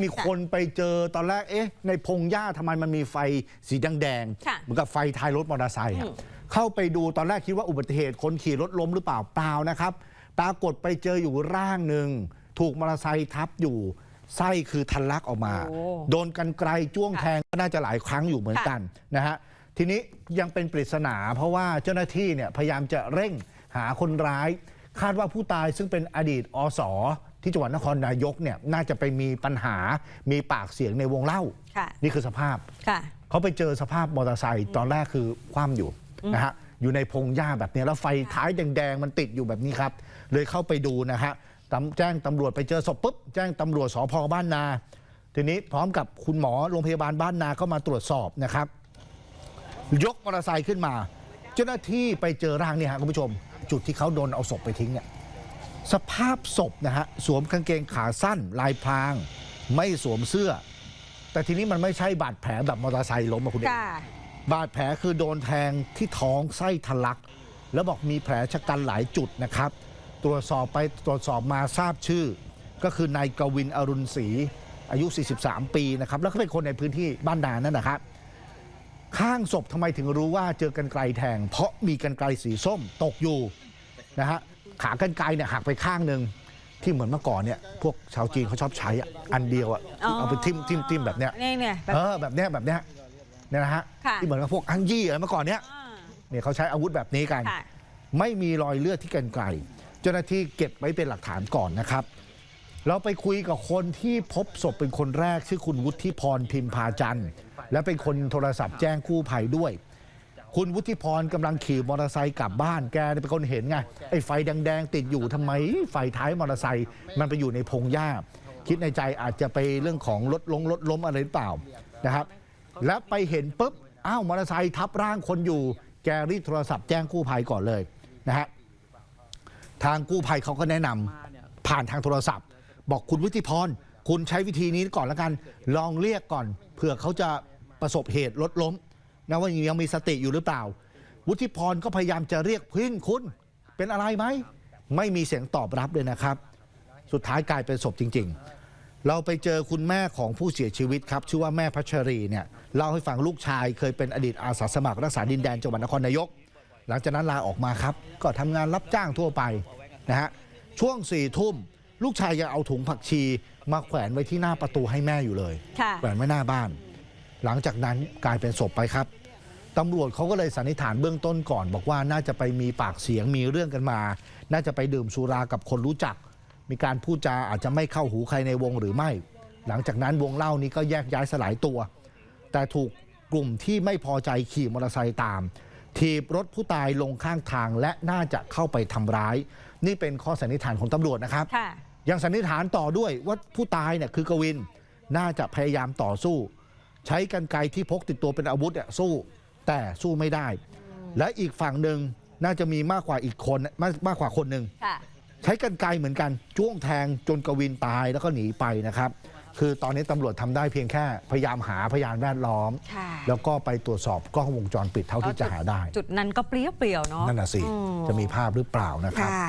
มีคนไปเจอตอนแรก เอ๊ะ ในพงหญ้าทำไมมันมีไฟสีแดงๆ ค่ะเหมือนกับไฟท้ายรถมอเตอร์ไซค์อะเข้าไปดูตอนแรกคิดว่าอุบัติเหตุคนขี่รถล้มหรือเปล่าเปล่านะครับ ปรากฏไปเจออยู่ร่างหนึ่ง ถูกมอเตอร์ไซค์ทับอยู่ ไส้คือทันลักออกมา โอ้โดนกันไกลจ้วงค่ะแทงก็น่าจะหลายครั้งอยู่เหมือนกันนะฮะ ทีนี้ยังเป็นปริศนาเพราะว่าเจ้าหน้าที่เนี่ยพยายามจะเร่งหาคนร้าย คาดว่าผู้ตายซึ่งเป็นอดีตอส ที่จังหวัดนครนายกเนี่ยน่าจะไปมีปัญหามีปากเสียงในวงเล่า ค่ะ นี่คือสภาพ ค่ะ เขาไปเจอสภาพมอเตอร์ไซค์ตอนแรกคือคว่ำอยู่นะฮะอยู่ในพงหญ้าแบบนี้แล้วไฟท้ายแดงๆ มันติดอยู่แบบนี้ครับ เลยเข้าไปดูนะฮะตำแจ้งตำรวจไปเจอศพปุ๊บ แจ้งตำรวจสพบ้านนา ทีนี้พร้อมกับคุณหมอโรงพยาบาลบ้านนาก็มาตรวจสอบนะครับ ยกมอเตอร์ไซค์ขึ้นมา เจ้าหน้าที่ไปเจอร่างเนี่ยฮะคุณผู้ชม จุดที่เขาโดนเอาศพไปทิ้งเนี่ย สภาพศพนะฮะสวมกางเกงขาสั้น ลายพราง ไม่สวมเสื้อ แต่ทีนี้มันไม่ใช่บาดแผลแบบมอเตอร์ไซค์ล้มอะคุณเอกค่ะบาดแผลคือโดนแทงที่ท้องไส้ทะลัก แล้วบอกมีแผลชะกันหลายจุดนะครับ ตรวจสอบไปตรวจสอบมาทราบชื่อ ก็คือนายกวินอรุณศรีอายุ 43 ปีนะครับ แล้วก็เป็นคนในพื้นที่บ้านดานั่นนะครับ ข้างศพทำไมถึงรู้ว่าเจอกันไกลแทง เพราะมีกันไกลสีส้มตกอยู่นะฮะ ขากันไกลเนี่ยหักไปข้างหนึ่งที่เหมือนเมื่อก่อนเนี่ยพวกชาวจีนเขาชอบใช้อะอันเดียวอะอ๋อ เอาไปทิ่มทิ่มทิ่มแบบเนี้ยนี่เนี่ยแบบ เออแบบเนี้ยแบบเนี้ยเนี่ยนะฮะค่ะ ที่เหมือนกับพวกอังยี่อะไรเมื่อก่อนเนี้ยอ่าเนี่ยเขาใช้อาวุธแบบนี้กัน ค่ะ ไม่มีรอยเลือดที่กันไกลเจ้าหน้าที่เก็บไว้เป็นหลักฐานก่อนนะครับ เราไปคุยกับคนที่พบศพเป็นคนแรกชื่อคุณวุฒิพรพิมพาจันทร์ และเป็นคนโทรศัพท์แจ้งกู้ภัยด้วย คุณวุฒิพรกำลังขี่มอเตอร์ไซค์กลับบ้านแกเป็นคนเห็นไงไอ้ไฟแดงๆติดอยู่ทำไมไฟท้ายมอเตอร์ไซค์มันไปอยู่ในพงหญ้า คิดในใจอาจจะไปเรื่องของรถลงรถล้มอะไรหรือเปล่านะครับ แล้วไปเห็นปุ๊บอ้าวมอเตอร์ไซค์ทับร่างคนอยู่ แกรีบโทรศัพท์แจ้งกู้ภัยก่อนเลยนะฮะทางกู้ภัยเขาก็แนะนำผ่านทางโทรศัพท์ บอกคุณวุฒิพรคุณใช้วิธีนี้ก่อนแล้วกัน ลองเรียกก่อนเผื่อเขาจะประสบเหตุรถล้ม นะว่ายังมีสติอยู่หรือเปล่า วุฒิพรก็พยายามจะเรียกพินคุณเป็นอะไรไหม ไม่มีเสียงตอบรับเลยนะครับ สุดท้ายกลายเป็นศพจริง ๆ เราไปเจอคุณแม่ของผู้เสียชีวิตครับ ชื่อว่าแม่พัชรีเนี่ยเล่าให้ฟังลูกชายเคยเป็นอดีตอาสาสมัครรักษาดินแดนจังหวัดนครนายก หลังจากนั้นลาออกมาครับ ก็ทำงานรับจ้างทั่วไปนะฮะช่วงสี่ทุ่มลูกชายยังเอาถุงผักชี มาแขวนไว้ที่หน้าประตูให้แม่อยู่เลยค่ะแขวนไว้หน้าบ้าน หลังจากนั้นกลายเป็นศพไปครับตำรวจเขาก็เลยสันนิษฐานเบื้องต้นก่อน บอกว่าน่าจะไปมีปากเสียงมีเรื่องกันมา น่าจะไปดื่มสุรากับคนรู้จัก มีการพูดจาอาจจะไม่เข้าหูใครในวงหรือไม่ หลังจากนั้นวงเล่านี้ก็แยกย้ายสลายตัว แต่ถูกกลุ่มที่ไม่พอใจขี่มอเตอร์ไซค์ตาม ถีบรถผู้ตายลงข้างทางและน่าจะเข้าไปทำร้าย นี่เป็นข้อสันนิษฐานของตำรวจนะครับค่ะยังสันนิษฐานต่อด้วยว่าผู้ตายเนี่ยคือกวินน่าจะพยายามต่อสู้ ใช้กันไกรที่พกติดตัวเป็นอาวุธเนี่ยสู้แต่สู้ไม่ได้ และอีกฝั่งหนึ่งน่าจะมีมากกว่าอีกคนมากมากกว่าคนหนึ่งค่ะ ใช้กันไกรเหมือนกันจ้วงแทงจนกวินตายแล้วก็หนีไปนะครับ คือตอนนี้ตำรวจทำได้เพียงแค่พยายามหาพยานแวดล้อม ค่ะ แล้วก็ไปตรวจสอบกล้องวงจรปิดเท่าที่จะหาได้ จุดนั้นก็เปรี้ยวๆเนาะนั่นน่ะสิ อืมจะมีภาพหรือเปล่านะครับ ค่ะ